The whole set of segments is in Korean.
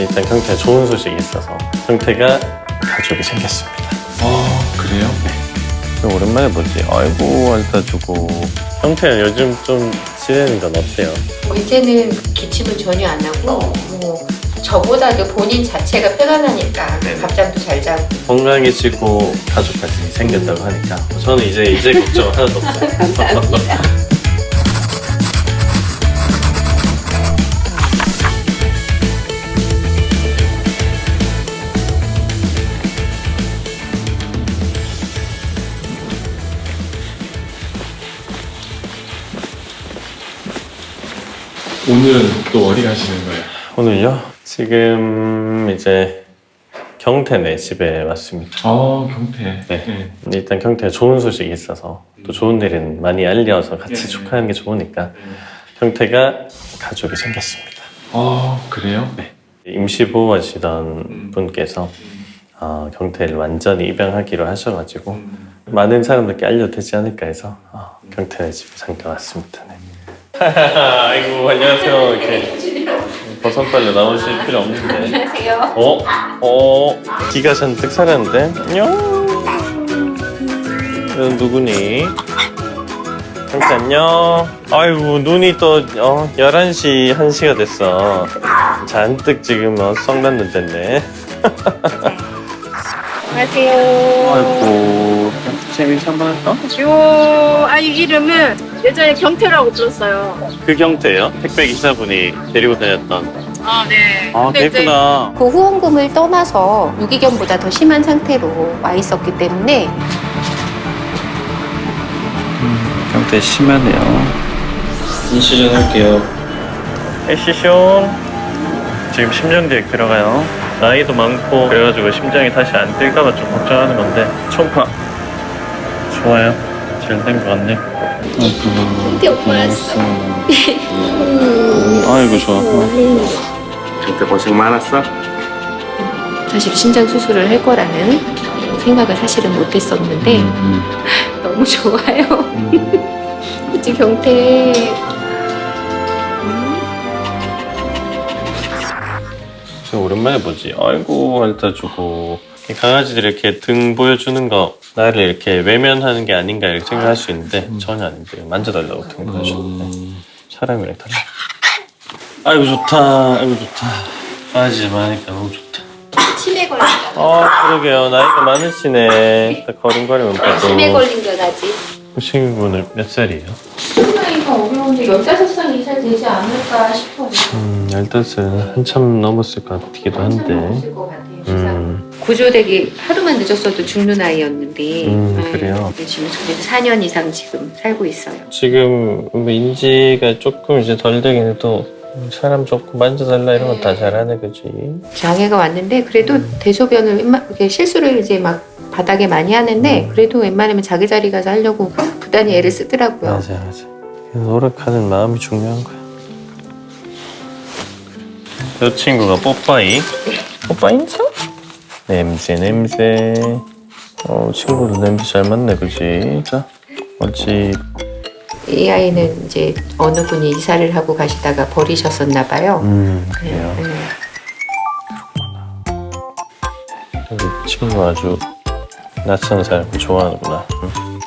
일단 경태가 좋은 소식이 있어서 경태가 가족이 생겼습니다. 아 그래요? 오랜만에 보지. 아이고 알다 주고. 경태야 요즘 좀 지내는 건 어때요? 뭐 이제는 기침은 전혀 안 하고 뭐 저보다도 본인 자체가 편안하니까 네네. 밥잠도 잘 자고 건강해지고 가족까지 생겼다고 하니까 저는 이제 이제 걱정 하나도 없어요. 감사합니다. 오늘은 또 어디 가시는 거예요? 오늘요? 지금 이제 경태네 집에 왔습니다. 아 경태. 네. 일단 경태가 좋은 소식이 있어서 또 좋은 일은 많이 알려서 같이 네. 축하하는 게 좋으니까 경태가 가족이 생겼습니다. 아 그래요? 임시보호하시던 음. 분께서 어, 경태를 완전히 입양하기로 하셔가지고 많은 사람들께 알려도 되지 않을까 해서 어, 경태네 집에 잠깐 왔습니다. 네. 아이고 안녕하세요. 이렇게 버선발로 나오실 필요 없는데. 안녕하세요. 어? 어? 기가 잔뜩 살았는데? 안녕. 넌 누구니? 안녕. 아이고 눈이 또 어, 11시 1시가 됐어. 잔뜩 지금 어, 썩났는 됐네. 안녕하세요. 아이고 재밌게 한번 할까? 요 아이 이름은 예전에 경태라고 들었어요. 그 경태요? 택배 기사분이 데리고 다녔던. 아 네. 아 근데 이제 그랬구나. 그 후원금을 떠나서 유기견보다 더 심한 상태로 와 있었기 때문에 경태 심하네요. 인시전 할게요. 에시숑. 지금 심장기획 들어가요. 나이도 많고 그래가지고 심장이 다시 안 뛸까봐 좀 걱정하는 건데 총파 좋아요. 잘 된 것 같네. 왔어. 아이고 좋아. 경태 고생 많았어. 사실 심장 수술을 할 거라는 생각을 사실은 못했었는데 음, 너무 좋아요. 그치 경태. 진짜 오랜만에 보지. 아이고 알다 주고. 이 강아지들 이렇게 등 보여주는 거 나를 이렇게 외면하는 게 아닌가 이렇게 생각할 수 있는데 전혀 아닌데 만져달라고 등 보여주는데 사람이랑 달라. 아이고 좋다. 아이고 좋다. 강아지 많으니까 너무 좋다. 치매 걸린 거. 아 그러게요. 나이가 많으시네. 딱 걸음걸이만 봐도. 치매 걸린 거라지. 그 친구는 몇 살이에요? 나이가 어려운데 15살 이상 되지 않을까 싶어요. 음, 15살 한참 넘었을 것 같기도 한데. 넘었을 것 같아요. 음, 구조되기 하루만 늦었어도 죽는 아이였는데 음, 네, 그래요? 지금 그래도 4년 이상 지금 살고 있어요. 지금 뭐 인지가 조금 이제 덜 되긴 해도 사람 좋고 만져달라 이런 건 다 잘하네, 그지? 장애가 왔는데 그래도 대소변을 웬만 이렇게 실수를 이제 막 바닥에 많이 하는데 음. 그래도 웬만하면 자기 자리 가서 하려고 부단히 애를 쓰더라고요. 맞아, 맞아. 노력하는 마음이 중요한 거야. 이 친구가 뽀빠이. 뽀빠이인지? 냄새, 냄새. 어, 친구도 냄새 잘 맡네, 그지? 자, 옳지. 이 아이는 이제 어느 분이 이사를 하고 가시다가 버리셨었나 봐요. 음, 그래요. 네. 우리 친구 아주 낯선 사람 좋아하는구나. 응.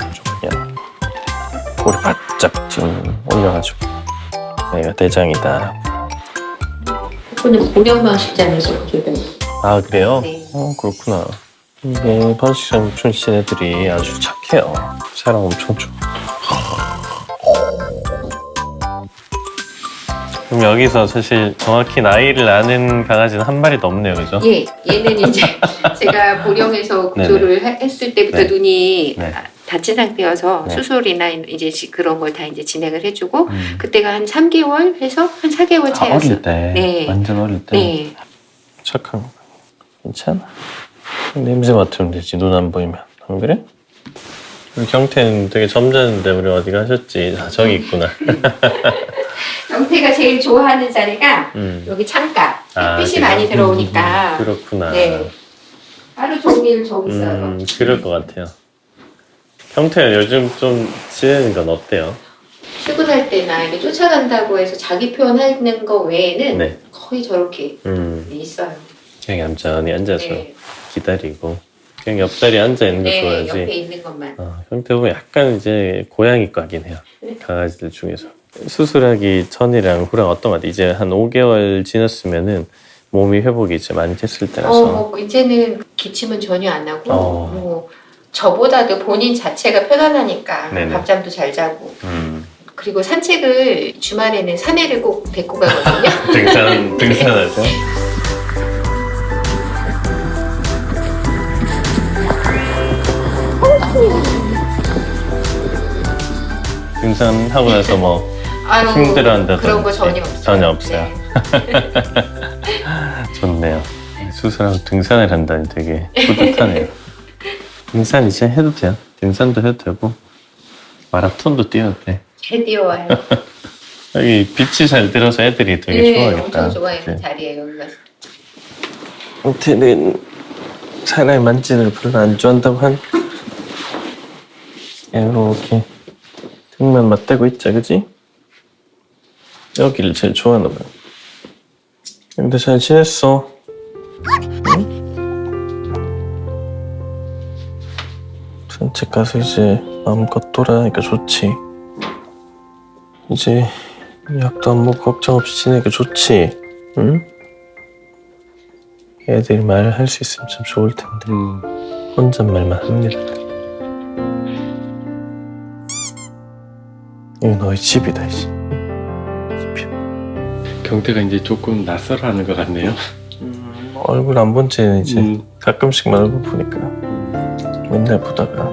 아주 그냥 꼬리 바짝 지금 올려가지고 내가 대장이다. 그분은 고령방식장에서 구조된 아 그래요? 네. 어 그렇구나. 이게 번식장 출신 애들이 아주 착해요. 사람 엄청 좋아. 그럼 여기서 사실 정확히 나이를 아는 강아지는 한 마리도 없네요, 그죠? 예, 얘는 이제 제가 보령에서 구조를 하- 했을 때부터 네. 눈이 네. 아, 다친 상태여서 네. 수술이나 이제 지- 그런 걸 다 이제 진행을 해주고 음. 그때가 한 3개월 해서 한 4개월 아, 차였어요. 어릴 때, 네. 완전 어릴 때. 네. 착한 거 괜찮아 냄새 맡으면 되지 눈 안 보이면 안 그래? 우리 경태는 되게 점잖은데 우리 어디 가셨지? 아 저기 있구나 경태가 제일 좋아하는 자리가 음. 여기 창가. 아, 햇빛이 그래요? 많이 들어오니까 그렇구나 네. 하루 종일 저기 있어요. 음, 그럴 것 같아요 경태는 요즘 좀 지내는 건 어때요? 출근할 때나 이게 쫓아간다고 해서 자기 표현하는 거 외에는 네. 거의 저렇게 음, 있어요. 그냥 얌전히 앉아서 네, 기다리고 그냥 옆자리에 앉아 있는 거네 옆에 좋아하지. 있는 것만. 어, 형태 보면 약간 이제 고양이과긴 해요. 강아지들 중에서. 수술하기 전이랑 후랑 어떤 것 같아? 이제 한 5개월 지났으면은 몸이 회복이 이제 많이 됐을 어, 때라서. 뭐 이제는 기침은 전혀 안 하고 어. 뭐 저보다도 본인 자체가 편안하니까 네네. 밤잠도 잘 자고 음, 그리고 산책을 주말에는 산에를 꼭 데리고 가거든요. 등산, 등산하죠? 등산하고 나서 뭐 아유, 힘들어한다든지 그런 거 전혀 없어요. 전혀 없어요. 네. 좋네요. 수술하고 등산을 한다니 되게 뿌듯하네요. 등산 이제 해도 돼요. 등산도 해도 되고 마라톤도 뛰어도 돼. 잘 뛰어와요. 여기 빛이 잘 들어서 애들이 되게 네, 좋아하겠다. 엄청 좋아하는 이렇게. 자리예요. 여기가. 형태는 사람이 만지는 걸 별로 안 좋아한다고 하니까 이렇게 등만 맞대고 있자 그지? 여기를 제일 좋아하나 봐요 근데 잘 지냈어 응? 산책 가서 이제 마음껏 돌아다니까 좋지 이제 약도 안 먹고 걱정 없이 지내니까 좋지 응? 애들이 말을 할수 있으면 참 좋을 텐데 혼잣말만 합니다. 이거 너희 집이다 이제. 집이야. 경태가 이제 조금 낯설어하는 것 같네요. 음, 얼굴 안 본 지는 이제 음. 가끔씩만 얼굴 보니까 맨날 보다가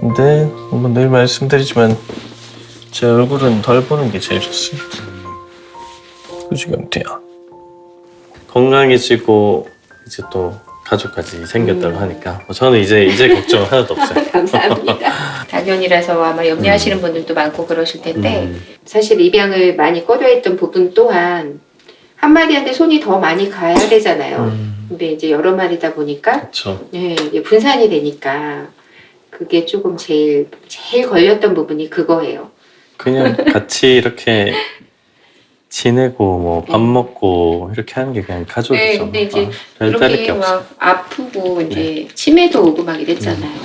근데 뭐 늘 말씀드리지만 제 얼굴은 덜 보는 게 제일 좋습니다. 그지 경태야. 건강해지고 이제 또 가족까지 생겼다고 음. 하니까 뭐 저는 이제 이제 걱정 하나도 없어요. 감사합니다. 당연이라서 아마 염려하시는 분들도 많고 그러실 텐데 음. 사실 입양을 많이 꺼려했던 부분 또한 한 마리한테 손이 더 많이 가야 되잖아요. 음, 근데 이제 여러 마리다 보니까 그렇죠. 네, 이제 분산이 되니까 그게 조금 제일 제일 걸렸던 부분이 그거예요. 그냥 같이 이렇게 지내고 뭐밥 네. 먹고 이렇게 하는 게 그냥 가족이죠. 네, 근데 이제 아, 별 다를 게 그렇게 없어. 막 아프고 이제 네. 치매도 오고 막 이랬잖아요.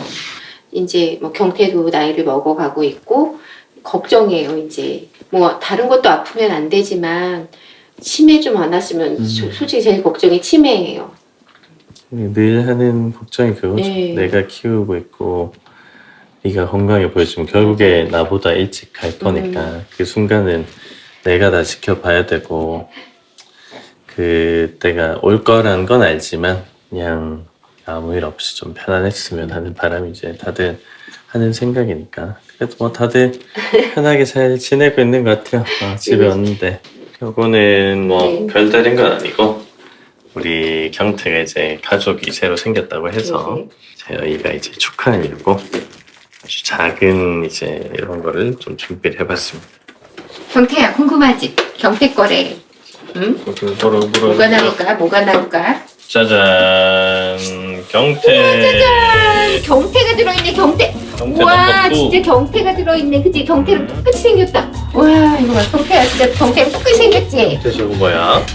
이제 뭐 경태도 나이를 먹어가고 있고 걱정이에요. 이제 뭐 다른 것도 아프면 안 되지만 치매 좀 안 왔으면 음. 소- 솔직히 제일 걱정이 치매예요. 늘 하는 걱정이 그거죠. 네. 내가 키우고 있고 네가 건강해 보여주면 결국에 나보다 일찍 갈 거니까 음. 그 순간은 내가 다 지켜봐야 되고 그때가 올 거란 건 알지만 그냥 아무 일 없이 좀 편안했으면 하는 바람이 이제 다들 하는 생각이니까 그래도 뭐 다들 편하게 잘 지내고 있는 것 같아요. 어, 집에 네. 왔는데 요거는 뭐 네. 별다른 건 아니고 우리 경태가 이제 가족이 새로 생겼다고 해서 네. 저희가 이제 축하하려고 아주 작은 이제 이런 거를 좀 준비를 해봤습니다. 경태야 궁금하지? 경태 거래. 응? 뭐로 뭐가 나올까? 뭐가 나올까? 짜잔 경태 아, 경태가 들어있네 경태. 경태 와 진짜 경태가 들어있네. 그치? 경태랑 똑같이 생겼다. 와 이거 봐 경태야 진짜 경태랑 똑같이 생겼지? 경태 저거 뭐야?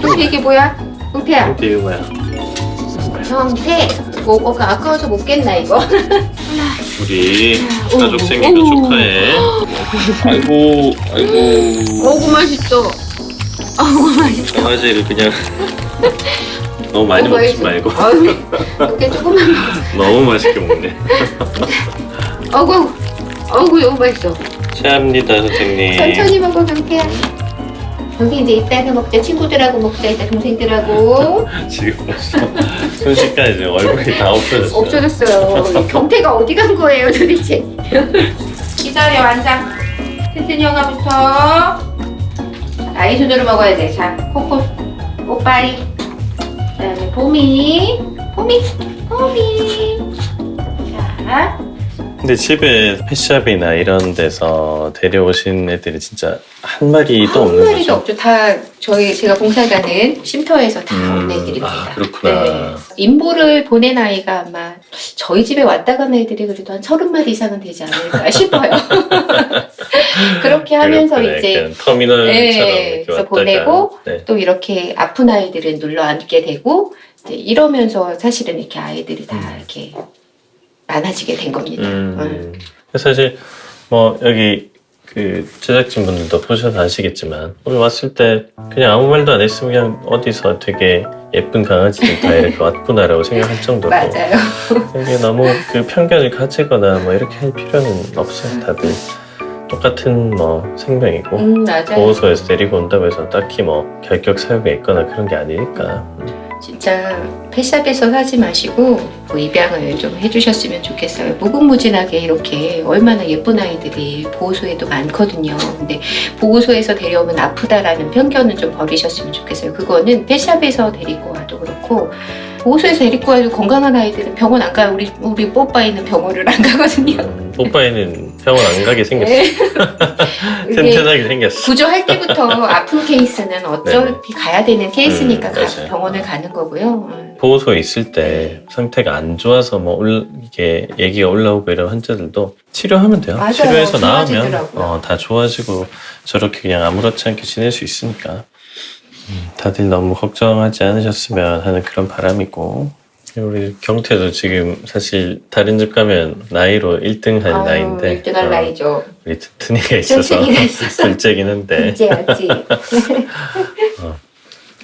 경태 이게 뭐야? 경태야. 경태 이거 뭐야? 경태. 뭐 뭐가 아까워서 못 깼나 이거? 우리 오, 가족 오. 축하해. 아이고 아이고 어구 맛있어. 어구 맛있어. 강아지를 그냥 너무 많이 먹지. 말고 아유, 이렇게 조금만 먹어. 너무 맛있게 먹네. 어구 어구 너무 맛있어. 최합니다 선생님. 천천히 먹어 경태야. 여기 이제 이따가 먹자 친구들하고 먹자 이따 동생들하고 지금 벌써 순식간에 지금 얼굴이 다 없어졌어. 없어졌어요. 경태가 어디 간 거예요 도대체? 기다려 앉아. 세ትን 형아부터 아이 손으로 먹어야 돼. 자 코코 오빠이 그다음에 봄이 봄이 봄이 자 근데 집에 펫샵이나 이런 데서 데려오신 애들이 진짜 한 마리도 한 없는 마리도 거죠? 없죠. 다 저희 제가 봉사가는 쉼터에서 다 음, 온 애들입니다. 아, 그렇구나. 네. 인보를 보낸 아이가 아마 저희 집에 왔다 간 애들이 그래도 한 서른 마리 이상은 되지 않을까 싶어요. 그렇게 하면서 그렇구나. 이제 약간 터미널처럼 네, 이렇게 그래서 왔다가 보내고 네. 또 이렇게 아픈 아이들은 눌러 앉게 되고 이제 이러면서 사실은 이렇게 아이들이 다 이렇게 많아지게 된 겁니다. 음. 음. 사실 뭐 여기 그 제작진 분들도 보셔서 아시겠지만 오늘 왔을 때 그냥 아무 말도 안 했으면 그냥 어디서 되게 예쁜 강아지들 다 이렇게 왔구나라고 생각할 정도로 맞아요. 이게 너무 그 편견을 가지거나 뭐 이렇게 할 필요는 없어요 다들 똑같은 뭐 생명이고 음, 맞아요. 보호소에서 데리고 온다고 해서 딱히 뭐 결격 사유가 있거나 그런 게 아니니까 진짜 펫샵에서 사지 마시고 뭐 입양을 좀 해주셨으면 좋겠어요. 무궁무진하게 이렇게 얼마나 예쁜 아이들이 보호소에도 많거든요. 근데 보호소에서 데려오면 아프다라는 편견은 좀 버리셨으면 좋겠어요. 그거는 펫샵에서 데리고 와도 그렇고 보호소에서 데리고 와도 건강한 아이들은 병원 안 가요. 우리 우리 뽀빠이는 병원을 안 가거든요. 음, 뽀빠이는 병원 안 가게 생겼어 네. 튼튼하게 생겼어 구조할 때부터 아픈 케이스는 어차피 가야 되는 케이스니까 음, 가- 맞아요. 병원을 가는 거고요. 음. 보호소에 있을 때 상태가 안 좋아서 뭐 올, 이게 얘기가 올라오고 이런 환자들도 치료하면 돼요. 맞아요. 치료해서 나으면 좋아지더라고요. 어, 다 좋아지고 저렇게 그냥 아무렇지 않게 지낼 수 있으니까 음, 다들 너무 걱정하지 않으셨으면 하는 그런 바람이고 우리 경태도 지금 사실 다른 집 가면 나이로 1등 한 아유, 나이인데 1등할 어, 나이죠. 우리 튼튼이가 있어서 튼튼이가 있어서. 둘째긴 한데 이제 알지.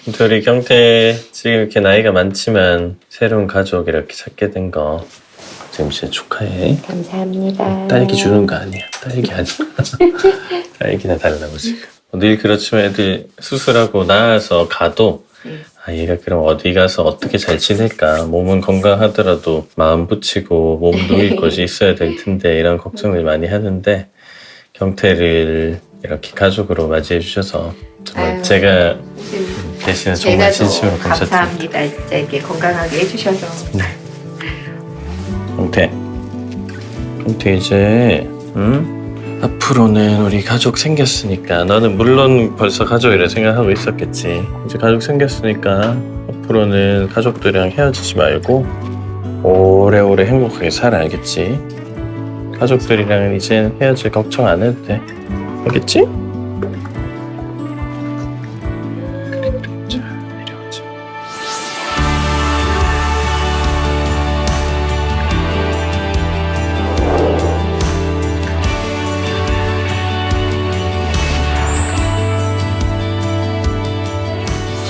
근데 우리 경태 지금 이렇게 나이가 많지만 새로운 가족 이렇게 찾게 된 거 지금 진짜 축하해. 감사합니다. 딸기 주는 거 아니야. 딸기 아니야. 딸기나 달라고 지금. 늘 그렇지만 애들 수술하고 나와서 가도 음. 아 얘가 그럼 어디 가서 어떻게 잘 지낼까 몸은 건강하더라도 마음 붙이고 몸 누일 것이 있어야 될 텐데 이런 걱정을 많이 하는데 경태를 이렇게 가족으로 맞이해 주셔서 정말 아유. 제가 음, 대신에 정말 더 진심으로 감사드립니다. 감사합니다. 진짜 이렇게 건강하게 해주셔서. 경태. 경태 이제 응? 앞으로는 우리 가족 생겼으니까 너는 물론 벌써 가족이라 생각하고 있었겠지. 이제 가족 생겼으니까 앞으로는 가족들이랑 헤어지지 말고 오래오래 행복하게 살아 알겠지? 가족들이랑 이제 헤어질 걱정 안 해도 돼. 알겠지?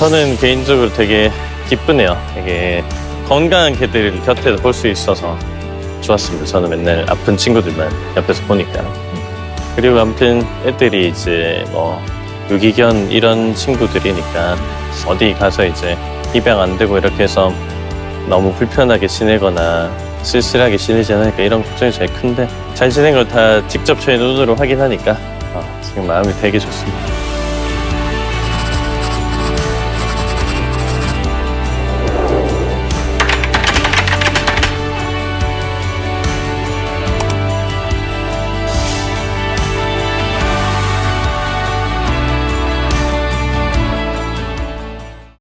저는 개인적으로 되게 기쁘네요. 되게 건강한 개들을 곁에서 볼 수 있어서 좋았습니다. 저는 맨날 아픈 친구들만 옆에서 보니까. 그리고 아무튼 애들이 이제 뭐 유기견 이런 친구들이니까 어디 가서 이제 입양 안 되고 이렇게 해서 너무 불편하게 지내거나 쓸쓸하게 지내지 않으니까 이런 걱정이 제일 큰데 잘 지낸 걸 다 직접 저희 눈으로 확인하니까 어, 지금 마음이 되게 좋습니다.